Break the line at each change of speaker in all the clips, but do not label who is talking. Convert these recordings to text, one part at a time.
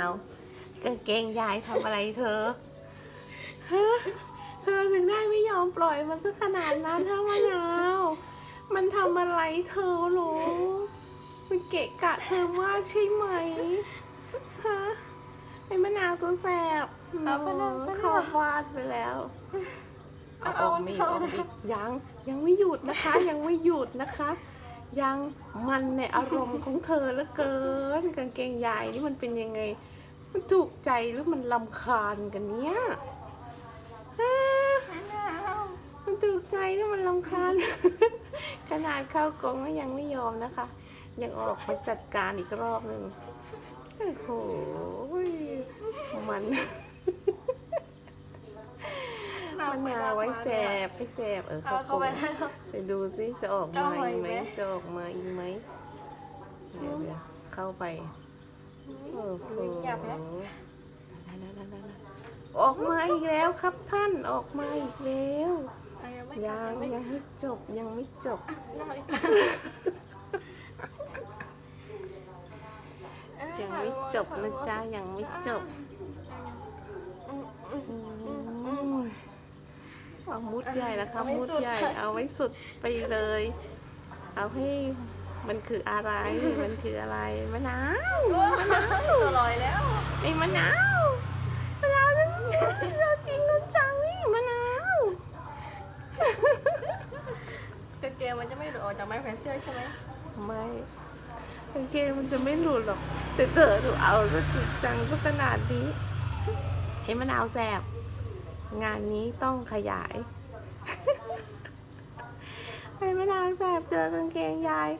าว กางเกงยายทำอะไรเธอฮะเธอถึงได้ไม่ยอมปล่อยมันก็ขนาดนั้นฮะมะนาว มันทำอะไรเธอหรอมันเกะกะเธอมากใช่ไหมฮะไอ้มะนาวตัวแสบ
เอาไปเลยไปเลย
เข้าวาดไปแล้วเอา
เอา
ออกมาอีก
เอา
ออกมาอีกยังยังไม่หยุดนะคะ ยังไม่หยุดนะคะ ยังมันในอารมณ์ของเธอเหลือเกิน กางเกงยายนี่มันเป็นยังไง มันถูกใจหรือมันลำคาญกันเนี้ยฮะมันถูกใจหรือมันลำคาญ ขนาดเข้ากรงก็ยังไม่ยอมนะคะ ยังออกมาจัดการอีกรอบหนึ่งโอ้โหมัน มันมาไว้แสบไอ้แสบเออ
เอา
เขา
เข้าไป
คง
แล้ว
ไปดูซิจะออก
จะ
มา
ออก
อีกไหม
ไหม
จะออกมาอีกไหมเดี๋ยวเดี๋ยวเข้าไปโอ้โห
หยาบแล้ว
ออกมาอีกแล้วครับท่านออกมาอีกแล้ว
เอายังไม่
ยัง
ไม่
ยังไม่จบยังไม่จบ
นอนอีก
ยังไม่จบนะจ๊ะยังไม่จบ ดใหญ่แล้วครับมุดใหญ่ เอาไว้สุดไปเลย เอาให้มันคืออะไร มันคืออะไรมะนาว
ตัวลอยแล้ว
ไอ้มะนาวมะนาวนั่นเราจริงนะจังนี่มะนาว
กางเกงมันจะไม่หลุดออกจากไม้แขวนเสื้อใช่ไหม
ไม่กางเกงมันจะไม่หลุดหรอก แต่เธอดูเอาซะจริงจังซะขนาดนี้ไอ้มะนาวแสบงานนี้ต้องขยาย ไอ้มะนาวแสบเจอกางเกงยาย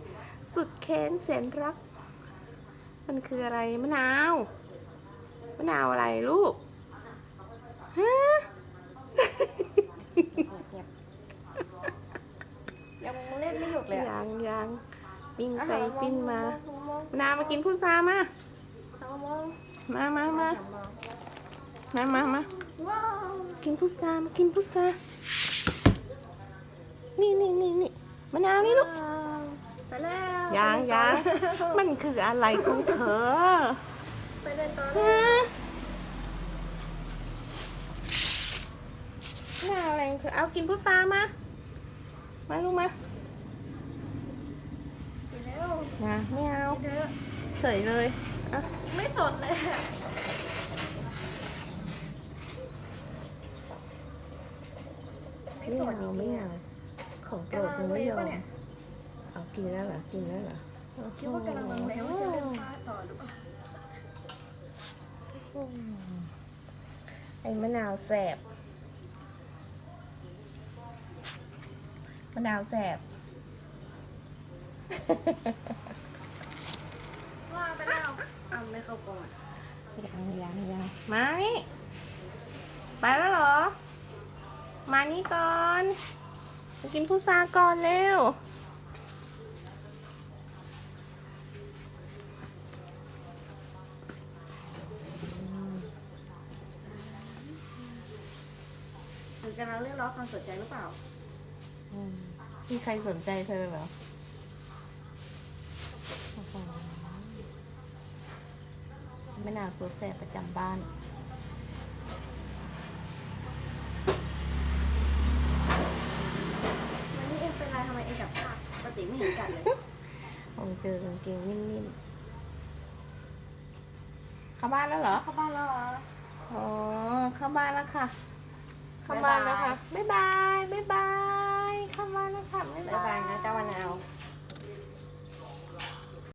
สุดเค้นแสนรัก มันคืออะไรมะนาวมะนาวอะไรลูกฮะ
ยังเล่นไม่หยุดเลยอะ
ยังยังปิ้ง
อะ
ไป
หัมอง
ปิ้งมา
หันมอง
มะนาวมากินพุทรามา
หันมอง
มามามา
หันมอง
มามามา
ว้าว
กินพุทรามากินพุทรานี่นี่นี่นี่ มะนาวนี่ลูก
ไปแล้ว
ยังยังมันคืออะไรของเธอ
ไปเล่นต่อ
ฮะมะนาวอะไรของเธอเอากินพุทรามามาลูกมา
ไปแล้ว
นะไม่เอา
เดี๋ยว
เฉยเลยอะ
ไม่สดเลยอะ
ไม่เอาไม่เอา ของโปรดยังไม่ยอมเอากินแล้วเหรอ กินแล้วเหรอ
คิดว่ากำลังลังเลว่าจะเล่นฟ้าต่อหรือเปล่า
ไอ้มะนาวแสบมะนาวแสบ
ว่าไปแล้วอ้าวไม่เข้าก่อน
ยังยังยังมานี่ ไปแล้วเหรอ มานี่ก่อนมา กินพุทราก่อนเร็ว
มันกำลังเรียกร้องความสนใจหรือเปล่า
มีใครสนใจเธอเหรอโอ้โหมะนาวตัวแสบประจำบ้าน
วัน เหมือนกันเลย
ขงเจอกางเกงนิ่มๆเข้าบ้านแล้วเหรอ
เข้าบ้านแล้วเหรอ
อ๋อเข้าบ้านแล้วค่ะ เข้าบ้านแล้วค่ะบ๊ายบายบ๊ายบายเข้าบ้านแล้วค่ะบ๊ายบายนะเจ้าวันเอ
า